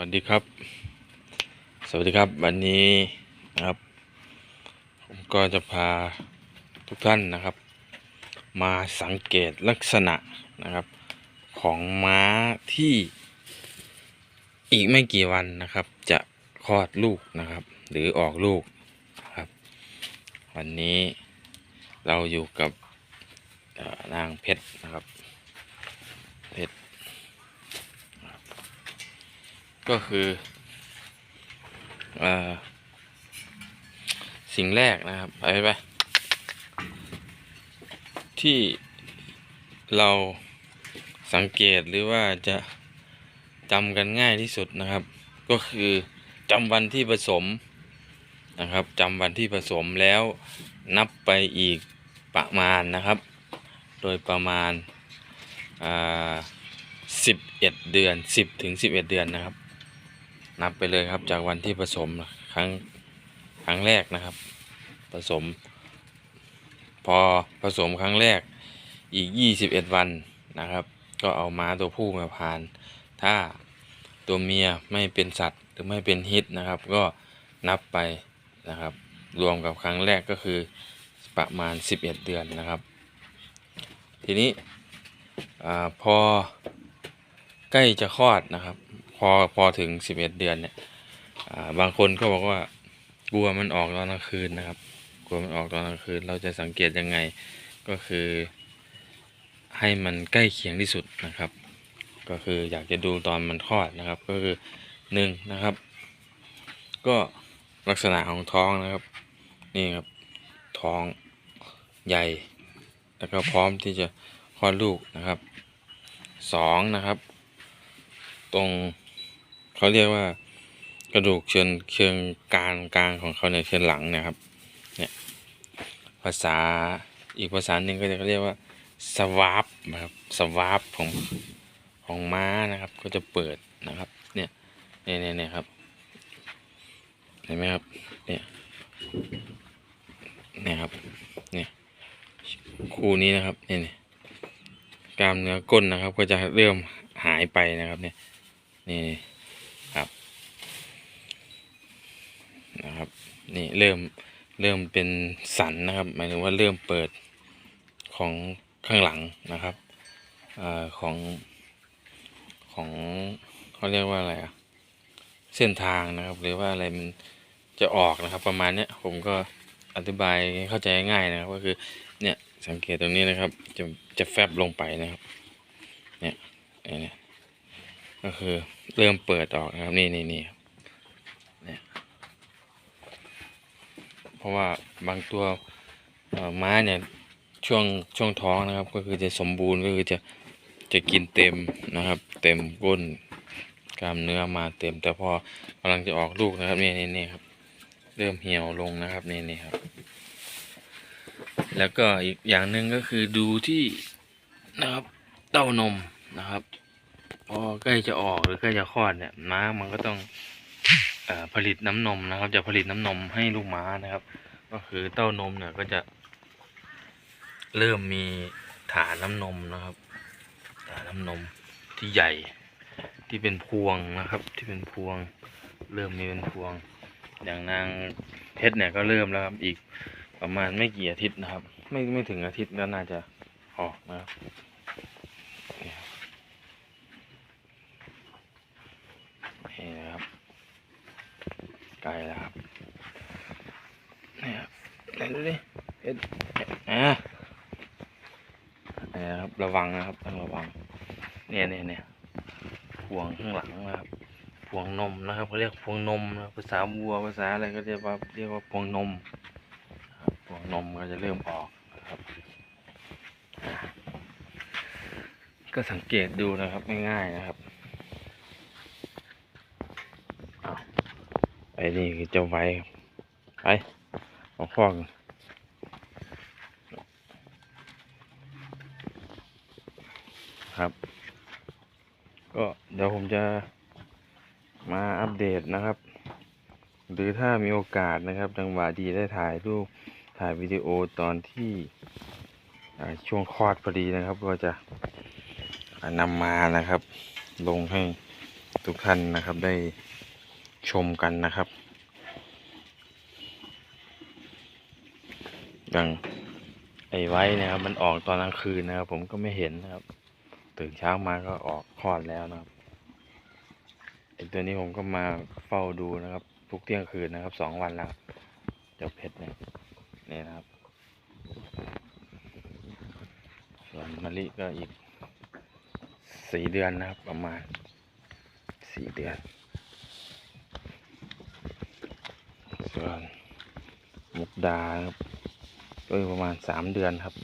วัสดีครับ สวัสดีครับ วันนี้นะครับ ผมก็จะพาทุกท่านนะครับ มาสังเกตลักษณะนะครับ ของม้าที่อีกไม่กี่วันนะครับ จะคลอดลูกนะครับ หรือออกลูกนะครับ วันนี้เราอยู่กับนางเพชรนะครับ เพชร ก็คืออสิ่งแรกนะครับไปไปที่เราสังเกตหรือว่าจะจำกันง่ายที่สุดนะครับ ก็คือจำวันที่ผสมนะครับจำวันที่ผสมแล้วนับไปอีกประมาณนะครับ โดยประมาณอ่าสิบเอ็ดเดือนสิบถึงสิบเอ็ดเดือนนะครับ นับไปเลยครับจากวันที่ผสมครั้งครั้งแรกนะครับ ผสม พอผสมครั้งแรกอีก 21 วันนะครับ ก็เอาม้าตัวผู้มาพาน ถ้าตัวเมียไม่เป็นสัตว์หรือไม่เป็นฮิตนะครับ ก็นับไปนะครับ รวมกับครั้งแรกก็คือประมาณ 11 เดือนนะครับ ทีนี้อพอใกล้จะคลอดนะครับ พอพอถึง11เอ็ดเดือนเนี่ยบางคนก็บอกว่ากลัวมันออกตอนกลางคืนนะครับกลัวมันออกตอนกลางคืน เราจะสังเกตยังไงก็คือ ให้มันใกล้เคียงที่สุดนะครับ ก็คืออยากจะดูตอนมันคลอดนะครับ ก็คือหนึ่งนะครับ ก็ลักษณะของท้องนะครับ นี่ครับท้องใหญ่ แล้วก็พร้อมที่จะคลอดลูกนะครับสองนะครับ ตรง เขาเรียกว่ากระดูกเชิงเชิงกรานกลางของเขาเนี่ยเชิงหลังเนะครับเนี่ยภาษาอีกภาษาหนึ่งก็จะเรียกว่าสวาปนะครับสวาปของของม้านะครับ ก็จะเปิดนะครับ เนี่ยเนี่ยเนี่ยครับเห็นไหมครับเนี่ยเนี่ยครับเนี่ยคู่นี้นะครับนี่เนี่ยกล้ามเนื้อก้นนะครับ ก็จะเริ่มหายไปนะครับเนี่ยนี่ครับ นะครับนี่เริ่มเริ่มเป็นสันนะครับหมายถึงว่าเริ่มเปิดของข้างหลังนะครับอของของเขาเรียกว่าอะไรอะเส้นทางนะครับหรือว่าอะไรมันจะออกนะครับ ประมาณเนี้ยผมก็อธิบายให้เข้าใจง่ายนะครับ ก็คือเนี่ยสังเกตตรงนี้นะครับ จะจะแฟบลงไปนะครับ เนี่ยเนี่ยก็คือเริ่มเปิดออกนะครับนี่นี่นี่ครับเนี่ยเพ ราะว่าบางตัวม้าเนี่ยช่วงช่วงท้องนะครับ ก็คือจะสมบูรณ์ก็คือจะจะกินเต็มนะครับ เต็มก้นกล้ามเนื้อมาเต็ม แต่พอกำลังจะออกลูกนะครับนี่นี่นี่ครับ เริ่มเหี่ยวลงนะครับนี่นี่ครับ แล้วก็อีกอย่างหนึ่งก็คือดูที่นะครับเต้านมนะครับพอใกล้จะออกหรือใกล้จะคลอดเนี่ยม้ามันก็ต้อง ผลิตน้ำนมนะครับ จะผลิตน้ำนมให้ลูกม้านะครับ ก็คือเต้านมเนี่ยก็จะ เริ่มมีฐานน้ำนมนะครับฐานน้ำนมที่ใหญ่ที่เป็นพวงนะครับ ที่เป็นพวง เริ่มมีเป็นพวง อย่างนางเพชรเนี่ยก็เริ่มแล้วครับอีกประมาณไม่กี่อาทิตย์นะครับ ไม่ไม่ถึงอาทิตย์ก็น่าจะออกนะครับ นี่นะครับไกลแล้วครับนี่ครับไหนดูดิเอ็ดอะนี่ครับระวังนะครับต้องระวัง เนี่ยเนี่ยเนี่ยพวงข้างหลังนะครับพวงนมนะครับเขาเรียกพวงนมนะภาษาวัวภาษาอะไรก็เรียกว่าเรียกว่าพวงนมพวงนมก็จะเริ่มออกนะครับก็สังเกตดูนะครับง่ายๆนะครับ ไอ้นี่คือเจ้าไว้ไปเอาข้องครับ ก็เดี๋ยวผมจะมาอัปเดตนะครับ หรือถ้ามีโอกาสนะครับจังหวะดีได้ถ่ายรูปถ่ายวิดีโอตอนที่ช่วงคลอดพอดีนะครับ ก็จะนำมานะครับ ลงให้ทุกท่านนะครับได้ ชมกันนะครับอย่างไอ้ไว้นะครับ มันออกตอนกลางคืนนะครับ ผมก็ไม่เห็นนะครับ ตื่นเช้ามาก็ออกคลอดแล้วนะครับไอ้ตัวนี้ผมก็มาเฝ้าดูนะครับ ทุกเที่ยงคืนนะครับสองวันแล้วเจ้าเพชรเนี่ยนี่นะครับ ส่วนมะลิก็อีกสี่เดือนนะครับ ประมาณสี่เดือน ส่วนมุกดาครับก็อยู่ประมาณสามเดือนครับ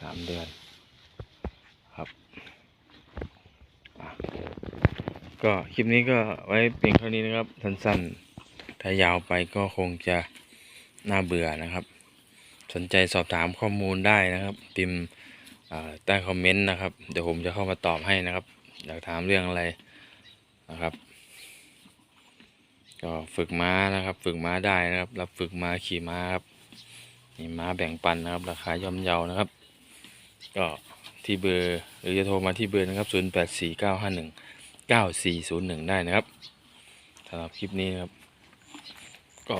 สามเดือนครับก็คลิปนี้ก็ไว้เพียงเท่านี้นะครับสั้นๆถ้ายาวไปก็คงจะน่าเบื่อนะครับ สนใจสอบถามข้อมูลได้นะครับ พิมพ์ใต้คอมเมนต์นะครับ เดี๋ยวผมจะเข้ามาตอบให้นะครับ อยากถามเรื่องอะไรนะครับ ก็ฝึกม้านะครับ ฝึกม้าได้นะครับ รับฝึกม้าขี่ม้าครับมีม้าแบ่งปันนะครับ ราคาย่อมเยานะครับ ก็ที่เบอร์หรือจะโทรมาที่เบอร์นะครับ 0 8 4 9 5 1 9 4 0 1 ได้นะครับสำหรับคลิปนี้นะครับ ก็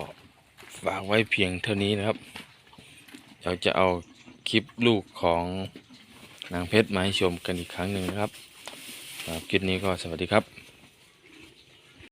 ฝากไว้เพียงเท่านี้นะครับ เราจะเอาคลิปลูกของนางเพชรมาให้ชมกันอีกครั้งหนึ่งนะครับสำหรับคลิปนี้ก็สวัสดีครับ